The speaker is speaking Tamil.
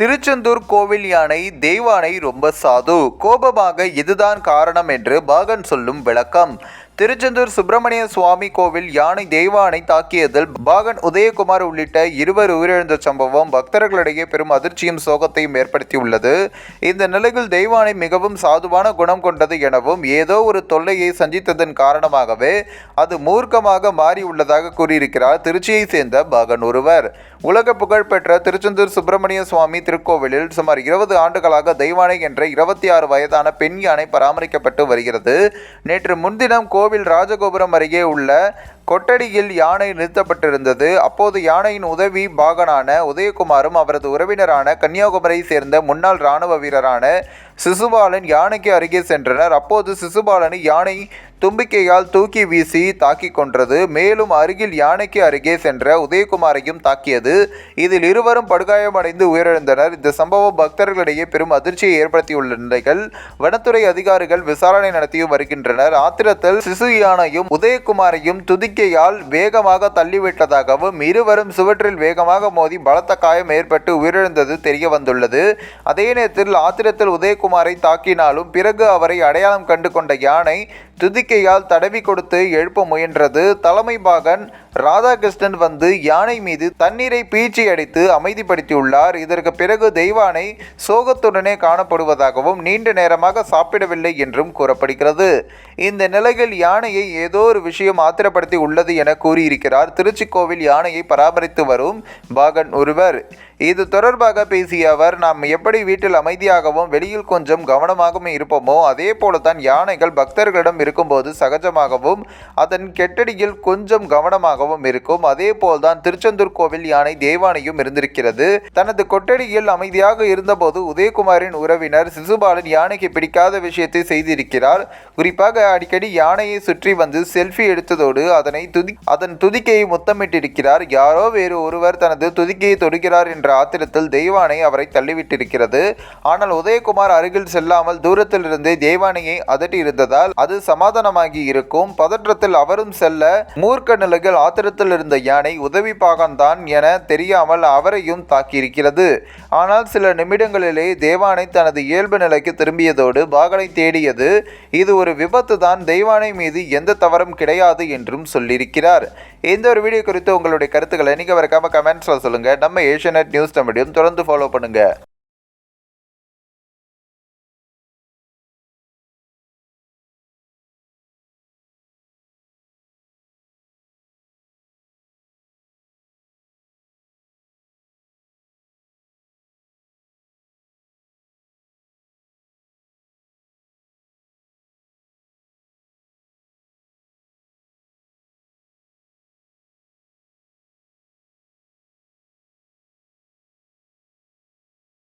திருச்செந்தூர் கோவில் யானை தெய்வானை ரொம்ப சாது. கோபமாக இதுதான் காரணம் என்று பாகன் சொல்லும் விளக்கம். திருச்செந்தூர் சுப்பிரமணிய சுவாமி கோவில் யானை தெய்வானை தாக்கியதில் பாகன் உதயகுமார் உள்ளிட்ட இருவர் உயிரிழந்த சம்பவம் பக்தர்களிடையே பெரும் அதிர்ச்சியும் சோகத்தையும் ஏற்படுத்தியுள்ளது. இந்த நிலையில் தெய்வானை மிகவும் சாதுவான குணம் கொண்டது எனவும் ஏதோ ஒரு தொல்லையை சந்தித்ததன் காரணமாகவே அது மூர்க்கமாக மாறியுள்ளதாக கூறியிருக்கிறார் திருச்சியை சேர்ந்த பாகன் ஒருவர். உலக புகழ்பெற்ற திருச்செந்தூர் சுப்பிரமணிய சுவாமி திருக்கோவிலில் சுமார் இருபது ஆண்டுகளாக தெய்வானை என்ற இருபத்தி ஆறு வயதான பெண் யானை பராமரிக்கப்பட்டு வருகிறது. நேற்று முன்தினம் கோவில் ராஜகோபுரம் அருகே உள்ள கொட்டடியில் யானை நிறுத்தப்பட்டிருந்தது. அப்போது யானையின் உதவி பாகனான உதயகுமாரும் அவரது உறவினரான கன்னியாகுமரியை சேர்ந்த முன்னாள் இராணுவ வீரரான சிசுபாலன் யானைக்கு அருகே சென்றனர். அப்போது சிசுபாலனை யானை தும்பிக்கையால் தூக்கி வீசி தாக்கிக் கொன்றது. மேலும் அருகில் யானைக்கு அருகே சென்ற உதயகுமாரையும் தாக்கியது. இதில் இருவரும் படுகாயமடைந்து உயிரிழந்தனர். இந்த சம்பவம் பக்தர்களிடையே பெரும் அதிர்ச்சியை ஏற்படுத்தியுள்ள நிலைகள் வனத்துறை அதிகாரிகள் விசாரணை நடத்தியும் வருகின்றனர். ஆத்திரத்தில் சிசு யானையும் உதயகுமாரையும் துதிக்கையால் வேகமாக தள்ளிவிட்டதாகவும் இருவரும் சுவற்றில் வேகமாக மோதி பலத்த காயம் ஏற்பட்டு உயிரிழந்தது தெரிய வந்துள்ளது அதே நேரத்தில் ஆத்திரத்தில் உதயகுமார் தாக்கினாலும் பிறகு அவரை அடையாளம் கண்டு கொண்ட யானை துதிக்கையால் தடவி கொடுத்து எழுப்ப முயன்றது. தலைமை பாகன் ராதாகிருஷ்ணன் வந்து யானை மீது தண்ணீரை பீச்சி அடித்து அமைதிப்படுத்தியுள்ளார். இதற்கு பிறகு தெய்வானை சோகத்துடனே காணப்படுவதாகவும் நீண்ட நேரமாக சாப்பிடவில்லை என்றும் கூறப்படுகிறது. இந்த நிலையில் யானையை ஏதோ ஒரு விஷயம் ஆத்திரப்படுத்தி உள்ளது என கூறியிருக்கிறார். திருச்சி கோவில் யானையை பராமரித்து வரும் பாகன் ஒருவர். இது தொடர்பாக பேசிய அவர் நாம் எப்படி வீட்டில் அமைதியாகவும் வெளியில் கொஞ்சம் கவனமாகவும் இருப்போமோ அதே போலதான் யானைகள் பக்தர்களிடம் இருக்கும்போது சகஜமாகவும் அதன் கெட்டடியில் கொஞ்சம் கவனமாக கோவிலாகவும் இருக்கும். அதே போல்தான் திருச்செந்தூர் கோவில் யானை தேவானையும் இருந்திருக்கிறது. தனது கொட்டடியில் அமைதியாக இருந்தபோது உதயகுமாரின் உறவினர் சிசுபாலன் யானைக்கு பிடிக்காத விஷயத்தை செய்திருக்கிறார். குறிப்பாக அடிக்கடி யானையை சுற்றி வந்து செல்ஃபி எடுத்ததோடு அதனை துதி அதன் துதிக்கையை முத்தமிட்டிருக்கிறார். யாரோ வேறு ஒருவர் தனது துதிக்கையை தொடுகிறார் என்ற ஆத்திரத்தில் தெய்வானை அவரை தள்ளிவிட்டிருக்கிறது. ஆனால் உதயகுமார் அருகில் செல்லாமல் தூரத்தில் இருந்தே தெய்வானையை அதட்டி இருந்ததால் அது சமாதானமாகி இருக்கும். பதற்றத்தில் அவரும் செல்ல மூர்க்க நிலையில் ஆத்திரத்தில் இருந்த யானை உதவி பாகன்தான் என தெரியாமல் அவரையும் தாக்கியிருக்கிறது. ஆனால் சில நிமிடங்களிலே தேவானை தனது இயல்பு நிலைக்கு திரும்பியதோடு பாகனை தேடியது இது ஒரு விபத்து தான் தெய்வானை மீது எந்த தவறும் கிடையாது என்றும் சொல்லியிருக்கிறார். இந்த ஒரு வீடியோ குறித்து உங்களுடைய கருத்துக்களை நீங்கள் மறக்காம கமெண்ட்ஸில் சொல்லுங்கள் நம்ம ஏஷியநெட் நியூஸ் தமிழையும் தொடர்ந்து ஃபாலோ பண்ணுங்கள்